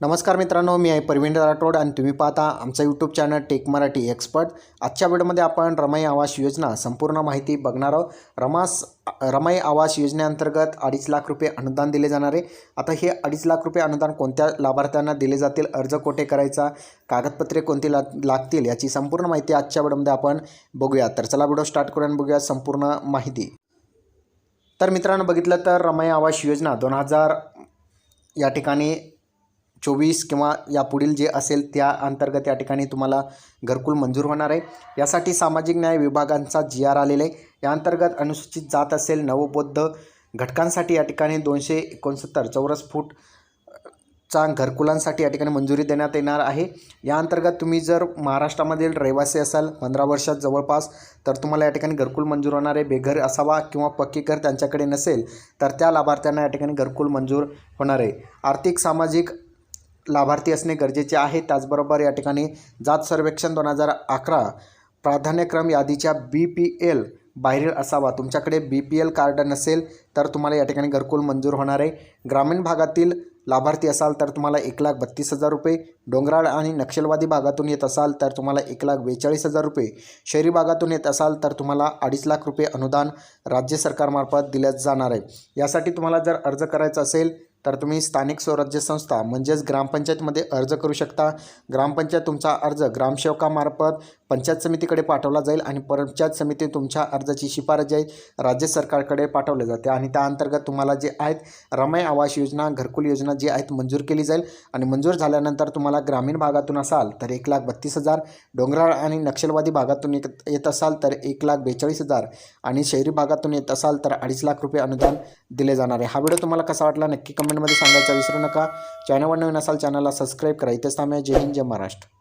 नमस्कार मित्रांनो मी आहे परवीन राठोड आणि तुम्ही पाहता आमचं YouTube channel Tech Marathi expert आजच्या व्हिडिओमध्ये आपण रमाई आवास योजना संपूर्ण माहिती बघणार आहोत. रमास रमाई आवास योजनेअंतर्गत अडीच लाख रुपये अनुदान दिले जाणार आहे. आता हे अडीच लाख रुपये अनुदान कोणत्या लाभार्थ्यांना दिले जातील अर्ज कोठे करायचा कागदपत्रे कोणती ला लागतील याची संपूर्ण माहिती आजच्या व्हिडिओमध्ये आपण बघूया तर चला व्हिडिओ स्टार्ट करून बघूया संपूर्ण माहिती. तर मित्रांनो बघितलं तर रमाई आवास योजना दोन हजार या ठिकाणी चोवीस किंवा या पुढील जे असेल त्या अंतर्गत या ठिकाणी तुम्हाला घरकुल मंजूर होणार आहे. यासाठी सामाजिक न्याय विभागांचा जी आर आलेला आहे. या अंतर्गत अनुसूचित जात असेल नवबौद्ध घटकांसाठी या ठिकाणी दोनशे एकोणसत्तर चौरस फूट चा घरकुलांसाठी या ठिकाणी मंजुरी देण्यात येणार आहे. या अंतर्गत तुम्ही जर महाराष्ट्रामधील रहिवासी असाल पंधरा वर्षात जवळपास तर तुम्हाला या ठिकाणी घरकुल मंजूर होणार आहे. बेघर असावा किंवा पक्की घर त्यांच्याकडे नसेल तर त्या लाभार्थ्यांना या ठिकाणी घरकुल मंजूर होणार आहे. आर्थिक सामाजिक लाभार्थी असणे गरजेचे आहे. त्याचबरोबर या ठिकाणी जात सर्वेक्षण दोन हजार अकरा प्राधान्यक्रम यादीच्या बी पी एल बाहेरील असावा. तुमच्याकडे बी पी एल कार्ड नसेल तर तुम्हाला या ठिकाणी घरकुल मंजूर होणार आहे. ग्रामीण भागातील लाभार्थी असाल तर तुम्हाला एक लाख बत्तीस हजार रुपये. डोंगराळ आणि नक्षलवादी भागातून येत असाल तर तुम्हाला एक लाख बेचाळीस हजार रुपये. शहरी भागातून येत असाल तर तुम्हाला अडीच लाख रुपये अनुदान राज्य सरकारमार्फत दिल्या जाणार आहे. यासाठी तुम्हाला जर अर्ज करायचा असेल तर तुम्ही स्थानिक स्वराज्य संस्था म्हणजेच ग्रामपंचायतमध्ये अर्ज करू शकता. ग्रामपंचायत तुमचा अर्ज ग्रामसेवकामार्फत पंचायत समितीकडे पाठवला जाईल आणि पंचायत समिती तुमच्या अर्जाची शिफारस आहे राज्य सरकारकडे पाठवले जाते आणि त्या अंतर्गत तुम्हाला जे आहेत रमय आवास योजना घरकुल योजना जी आहेत मंजूर केली जाईल. आणि मंजूर झाल्यानंतर तुम्हाला ग्रामीण भागातून असाल तर एक लाख बत्तीस हजार डोंगराळ आणि नक्षलवादी भागातून येत येत असाल तर एक लाख बेचाळीस हजार आणि शहरी भागातून येत असाल तर अडीच लाख रुपये अनुदान दिले जाणार आहे. हा व्हिडिओ तुम्हाला कसा वाटला नक्की कमेंटमध्ये सांगायचा विसरू नका. चॅनलवर नवीन असाल चॅनलला सबस्क्राईब करा. इथेच थांबूया. जय हिंद जय महाराष्ट्र.